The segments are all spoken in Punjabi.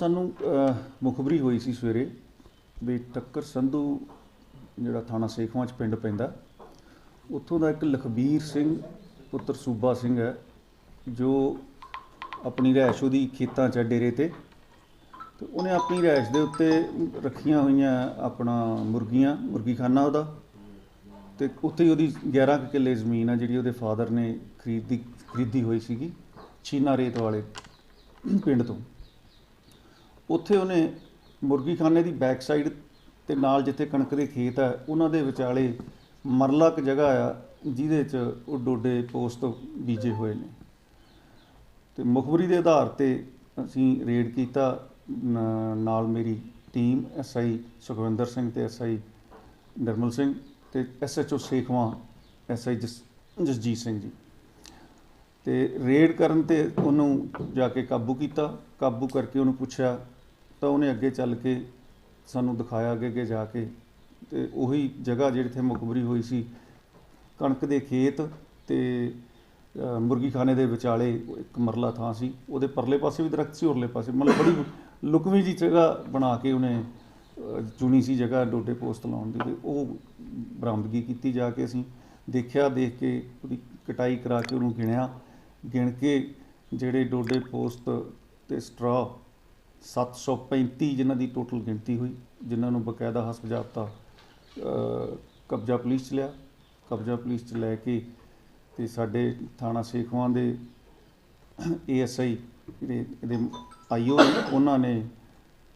ਸਾਨੂੰ ਮੁਖਬਰੀ ਹੋਈ ਸੀ ਸਵੇਰੇ ਵੀ ਟੱਕਰ ਸੰਧੂ ਜਿਹੜਾ ਥਾਣਾ ਸੇਖਵਾਂ ਚ ਪਿੰਡ ਪੈਂਦਾ, ਉੱਥੋਂ ਦਾ ਇੱਕ ਲਖਬੀਰ ਸਿੰਘ ਪੁੱਤਰ ਸੂਬਾ ਸਿੰਘ ਹੈ, ਜੋ ਆਪਣੀ ਰਿਹਾਇਸ਼ ਉਹਦੀ ਖੇਤਾਂ 'ਚ ਡੇਰੇ ਤੇ ਤੇ ਉਹਨੇ ਆਪਣੀ ਰਿਹਾਇਸ਼ ਦੇ ਉੱਤੇ ਰੱਖੀਆਂ ਹੋਈਆਂ ਆਪਣਾ ਮੁਰਗੀਆਂ, ਮੁਰਗੀਖਾਨਾ ਉਹਦਾ, ਤੇ ਉੱਥੇ ਹੀ ਉਹਦੀ 11 ਕੁ ਕਿੱਲੇ ਜ਼ਮੀਨ ਆ ਜਿਹੜੀ ਉਹਦੇ ਫਾਦਰ ਨੇ ਖਰੀਦੀ ਖਰੀਦੀ ਹੋਈ ਸੀਗੀ, ਛੀਨਾ ਰੇਤ ਵਾਲੇ ਪਿੰਡ ਤੋਂ। ਉੱਥੇ ਉਹਨੇ ਮੁਰਗੀਖਾਨੇ ਦੀ ਬੈਕ ਸਾਈਡ ਤੇ ਨਾਲ ਜਿੱਥੇ ਕਣਕ ਦੇ ਖੇਤ ਆ, ਉਹਨਾਂ ਦੇ ਵਿਚਾਲੇ ਮਰਲਾ ਇੱਕ ਜਗ੍ਹਾ ਆ, ਜਿਹਦੇ 'ਚ ਉਹ ਡੋਡੇ ਪੋਸਟ ਬੀਜੇ ਹੋਏ ਨੇ। ਤੇ ਮੁਖਬਰੀ ਦੇ ਆਧਾਰ ਤੇ ਅਸੀਂ ਰੇਡ ਕੀਤਾ ਨਾਲ ਮੇਰੀ ਟੀਮ ਐਸਆਈ ਸੁਖਵਿੰਦਰ ਸਿੰਘ ਤੇ ਐਸਆਈ ਨਿਰਮਲ ਸਿੰਘ ਤੇ ਐਸਐਚਓ ਸੇਖਵਾਂ ਐਸਆਈ ਜਸਜੀਤ ਸਿੰਘ ਜੀ। ਤੇ ਰੇਡ ਕਰਨ ਤੇ ਉਹਨੂੰ ਜਾ ਕੇ ਕਾਬੂ ਕੀਤਾ, ਕਾਬੂ ਕਰਕੇ ਉਹਨੂੰ ਪੁੱਛਿਆ ਤਾਂ ਉਹਨੇ ਅੱਗੇ ਚੱਲ ਕੇ ਸਾਨੂੰ ਦਿਖਾਇਆ ਅੱਗੇ ਅੱਗੇ ਜਾ ਕੇ ਤੇ ਉਹੀ ਜਗ੍ਹਾ ਜਿਹੜੀ ਤੇ ਮੁਖਬਰੀ ਹੋਈ ਸੀ, ਕਣਕ ਦੇ ਖੇਤ ਤੇ ਮੁਰਗੀਖਾਨੇ ਦੇ ਵਿਚਾਲੇ ਇੱਕ ਮਰਲਾ ਥਾਂ ਸੀ, ਉਹਦੇ ਪਰਲੇ ਪਾਸੇ ਵੀ ਦਰਖਤ ਸੀ, ਉਰਲੇ ਪਾਸੇ ਮਤਲਬ ਬੜੀ ਲੁਕਵੀਂ ਜੀ ਜਗ੍ਹਾ ਬਣਾ ਕੇ ਉਹਨੇ ਚੁਣੀ ਸੀ ਜਗ੍ਹਾ ਡੋਡੇ ਪੋਸਟ ਲਾਉਣ ਦੀ ਤੇ ਉਹ ਬਰਾਮਦਗੀ ਕੀਤੀ ਜਾ ਕੇ ਅਸੀਂ ਦੇਖਿਆ, ਦੇਖ ਕੇ ਉਹਦੀ ਕਟਾਈ ਕਰਾ ਕੇ ਉਹਨੂੰ ਗਿਣਿਆ, ਗਿਣ ਕੇ ਜਿਹੜੇ ਡੋਡੇ ਪੋਸਟ ਤੇ ਸਟਰਾ 735 ਜਿਨ੍ਹਾਂ ਦੀ ਟੋਟਲ ਗਿਣਤੀ ਹੋਈ ਜਿਨ੍ਹਾਂ ਨੂੰ ਬਕਾਇਦਾ ਹਸਪ ਜਾਬਤਾ ਅ, ਕਬਜ਼ਾ ਪੁਲਿਸ ਚ ਲਿਆ। ਕਬਜ਼ਾ ਪੁਲਿਸ ਚ ਲੈ ਕੇ ਤੇ ਸਾਡੇ ਥਾਣਾ ਸੇਖਵਾਂ ਦੇ ਏਐਸਆਈ ਜਿਹੜੇ ਇਹਦੇ ਆਈਓ ਉਹਨਾਂ ਨੇ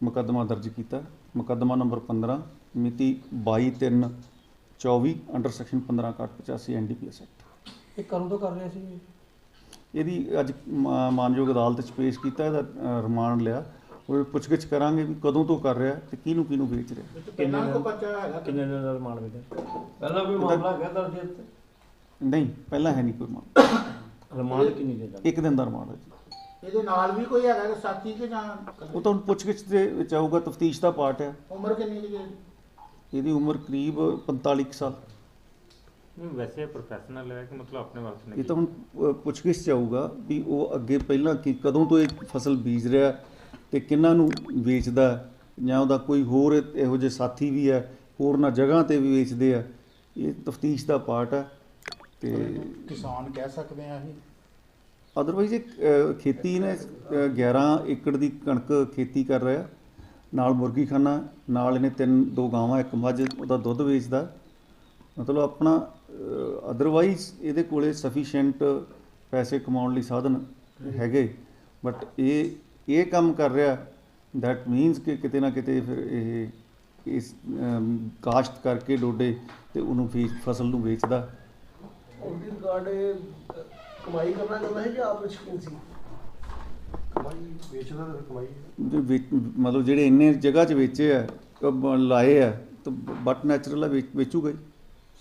ਮੁਕੱਦਮਾ ਦਰਜ ਕੀਤਾ। ਮੁਕੱਦਮਾ ਨੰਬਰ 15 ਮਿਤੀ 22/3/24 ਅੰਡਰ ਸੈਕਸ਼ਨ 15/85 ਐਨਡੀਪੀਐਸ ਐਕਟ। ਇਹ ਕਦੋਂ ਤੋਂ ਕਰ ਰਿਹਾ ਸੀ ਇਹਦੀ ਅੱਜ ਮਾਨਯੋਗ ਅਦਾਲਤ 'ਚ ਪੇਸ਼ ਕੀਤਾ ਇਹਦਾ ਰਿਮਾਂਡ ਲਿਆ। ਉਹ ਪੁੱਛਗਿੱਛ ਕਰਾਂਗੇ ਵੀ ਕਦੋਂ ਤੋਂ ਕਰ ਰਿਹਾ ਤੇ ਕਿਹਨੂੰ ਕਿਹਨੂੰ ਵੇਚ ਰਿਹਾ। ਕਿੰਨਾ ਕੋ ਬੱਚਾ ਹੈਗਾ? ਕਿੰਨੇ ਦਿਨ ਦਾ ਰਿਮਾਂਡ ਮਿਲਿਆ ਪਹਿਲਾਂ ਕੋਈ ਮਾਮਲਾ ਹੈਗਾ ਦਰਜ ਇੱਥੇ ਨਹੀਂ ਪਹਿਲਾਂ ਹੈ ਨਹੀਂ ਕੋਈ ਮਾਮਲਾ। ਰਿਮਾਂਡ ਕਿੰਨੀ ਦਿਨ ਦਾ ਇੱਕ ਦਿਨ ਦਾ ਰਿਮਾਂਡ ਹੈ ਜੀ। ਇਹਦੇ ਨਾਲ ਵੀ ਕੋਈ ਹੈਗਾ ਕਿ ਸਾਥੀ ਕਿ ਜਾਂ ਉਹ ਤਾਂ ਹੁਣ ਪੁੱਛਗਿੱਛ ਦੇ ਵਿੱਚ ਆਊਗਾ ਤਫਤੀਸ਼ ਦਾ ਪਾਰਟ ਹੈ। ਉਮਰ ਕਿੰਨੀ ਕੁ ਜੀ? ਇਹਦੀ ਉਮਰ ਕਰੀਬ 45 ਕੁ ਸਾਲ। ਨਹੀਂ ਵੈਸੇ ਪ੍ਰੋਫੈਸ਼ਨਲ ਹੈ ਕਿ ਮਤਲਬ ਆਪਣੇ ਵਾਸਤੇ ਇਹ ਨਹੀਂ? ਤਾਂ ਹੁਣ ਅ, ਪੁੱਛਗਿੱਛ ਚ ਆਊਗਾ ਵੀ ਉਹ ਅੱਗੇ ਪਹਿਲਾਂ ਕਿ ਕਦੋਂ ਤੋਂ ਇਹ ਫਸਲ ਬੀਜ ਰਿਹਾ ਤੇ ਕਿੰਨਾਂ ਨੂੰ ਵੇਚਦਾ ਜਾਂ ਉਹਦਾ ਕੋਈ ਹੋਰ ਇਹ- ਜਿਹੇ ਸਾਥੀ ਵੀ ਹੈ ਹੋਰਨਾਂ ਜਗ੍ਹਾ ਤੇ ਵੀ ਵੇਚਦੇ ਆ। ਇਹ ਤਫਤੀਸ਼ ਦਾ ਪਾਰਟ ਹੈ ਤੇ ਕਿਸਾਨ ਕਹਿ ਸਕਦੇ ਆ ਅਦਰਵਾਈਜ਼ ਇਹ ਅ, ਖੇਤੀ ਨੇ ਅ, 11 ਏਕੜ ਦੀ ਕਣਕ ਖੇਤੀ ਕਰ ਰਿਹਾ। ਨਾਲ ਮੁਰਗੀਖਾਨਾ ਨਾਲ ਇਹਨੇ ਤਿੰਨ ਦੋ ਗਾਵਾਂ ਇੱਕ ਮੱਝ ਉਹਦਾ ਦੁੱਧ ਵੇਚਦਾ। ਮਤਲਬ ਆਪਣਾ ਅਦਰਵਾਈਜ਼ ਇਹਦੇ ਕੋਲੇ ਸਫੀਸ਼ੀਐਂਟ ਪੈਸੇ ਕਮਾਉਣ ਲਈ ਸਾਧਨ ਹੈਗੇ। ਬਟ ਇਹ ਇਹ ਕੰਮ ਕਰ ਰਿਹਾ ਦੈਟ ਮੀਨਸ ਕਿ ਕਿਤੇ ਨਾ ਕਿਤੇ ਫਿਰ ਇਹ ਇਸ ਕਾਸ਼ਤ ਕਰਕੇ ਡੋਡੇ ਤੇ ਉਹਨੂੰ ਵੇਚ ਫਸਲ ਨੂੰ ਵੇਚਦਾ। ਉਹਦੀ ਰਿਕਾਰਡ ਕਮਾਈ ਕਰਨਾ ਚਾਹੁੰਦਾ ਹੈ ਕਿ ਆਪ ਸ਼ਕੀਨ ਸੀ? ਕਮਾਈ ਵੇਚਦਾ ਤਾਂ ਕਮਾਈ ਜੇ ਵੇਚ- ਮਤਲਬ ਜਿਹੜੇ ਇੰਨੇ ਜਗ੍ਹਾ 'ਚ ਵੇਚੇ ਆ ਲਾਏ ਆ ਤਾਂ ਬਟ ਨੈਚੁਰਲ ਆ ਵੇਚ- ਵੇਚੂਗਾ ਹੀ।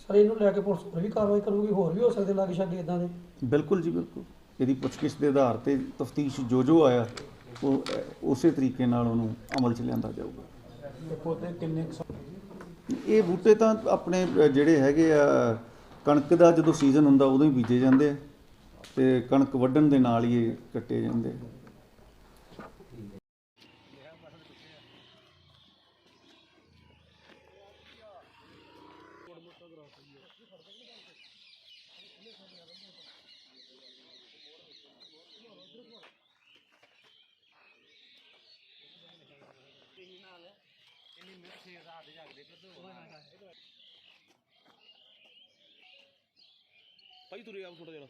ਸਰ ਇਹਨੂੰ ਲੈ ਕੇ ਪੁਲਿਸ ਹੋਰ ਵੀ ਕਾਰਵਾਈ ਕਰੂਗੀ ਹੋਰ ਵੀ ਹੋ ਸਕਦੇ ਲਾਗੇ ਛਾਗੇ ਇਦਾਂ ਦੇ? ਬਿਲਕੁਲ ਜੀ ਬਿਲਕੁਲ। ਇਹਦੀ ਪੁੱਛਗਿੱਛ ਦੇ ਆਧਾਰ ਤੇ ਤਫਤੀਸ਼ ਜੋ ਜੋ ਆਇਆ ਉਹ ਉਸੇ ਤਰੀਕੇ ਨਾਲ ਉਹਨੂੰ ਅਮਲ 'ਚ ਲਿਆਂਦਾ ਜਾਊਗਾ। ਪੌਦੇ ਕਿੰਨੇ ਇਹ ਬੂਟੇ ਤਾਂ ਆਪਣੇ ਜਿਹੜੇ ਹੈਗੇ ਆ ਕਣਕ ਦਾ ਜਦੋਂ ਸੀਜ਼ਨ ਹੁੰਦਾ ਉਦੋਂ ਹੀ ਬੀਜੇ ਜਾਂਦੇ ਆ। ਤੇ ਕਣਕ ਵੱਢਣ ਦੇ ਨਾਲ ਹੀ ਇਹ ਕੱਟੇ ਜਾਂਦੇ ਆ। ਭਾਈ ਤੁਰੇ ਆਪ ਥੋੜਾ ਜਿਹਾ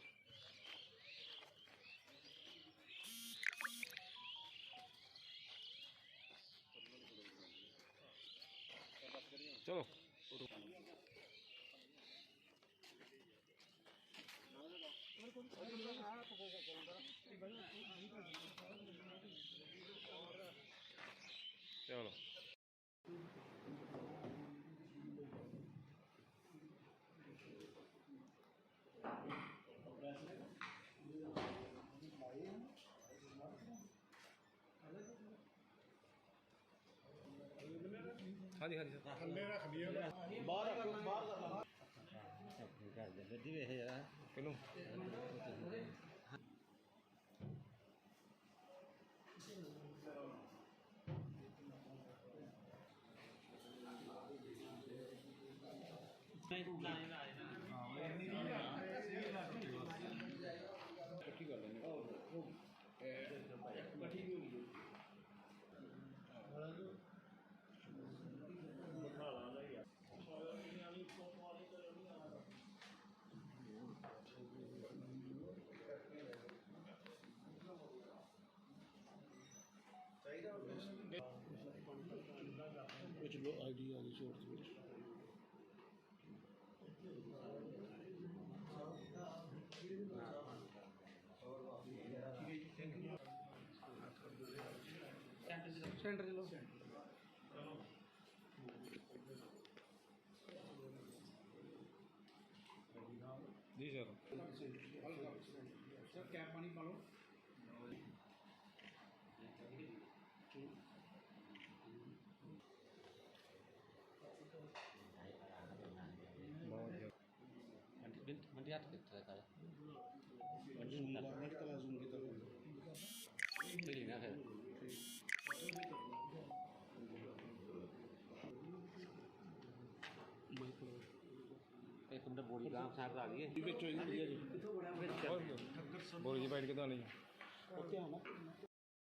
ਚਲੋ ਚਲੋ ਹਾਂਜੀ ਹਾਂਜੀ ਸਰ। ਥੱਲੇ ਰੱਖ ਲਈਏ। ਬਾਹਰ ਰੱਖੋ ਬਾਹਰ ਕਰ ਲਾ ਸਭ ਕਰ ਦੇ ਗੱਡੀ ਵੇਖ ਜਰਾ ਕਿਨੂੰ ਨਹੀਂ ਨਹੀਂ ਕੁਝ ਲੋ ਆਈਡੀ ਆ ਗਈ ਸ਼ੋਰਟ ਵਿੱਚ। ਜੀ ਸਰ। ਸਰ ਕੈਪ ਪਾਣੀ ਪਾ ਲਓ। ਮੰਡੀ ਹੱਥ ਕਿੱਥੇ ਕਰ ਜ਼ੂਮ ਕਰਨਾ ਕਿ ਤਲਾ ਜ਼ੂਮ ਕੀਤਾ ਮਿਲੀ ਨਾ ਫਿਰ। ਇੱਕ ਮਿੰਟ ਬੋਡੀ ਗਾਂ ਸਾਈਡ ਆ ਗਈ ਹੈ। ਵਿੱਚ ਹੋਈ ਵਧੀਆ ਜੀ। ਵਿੱਚ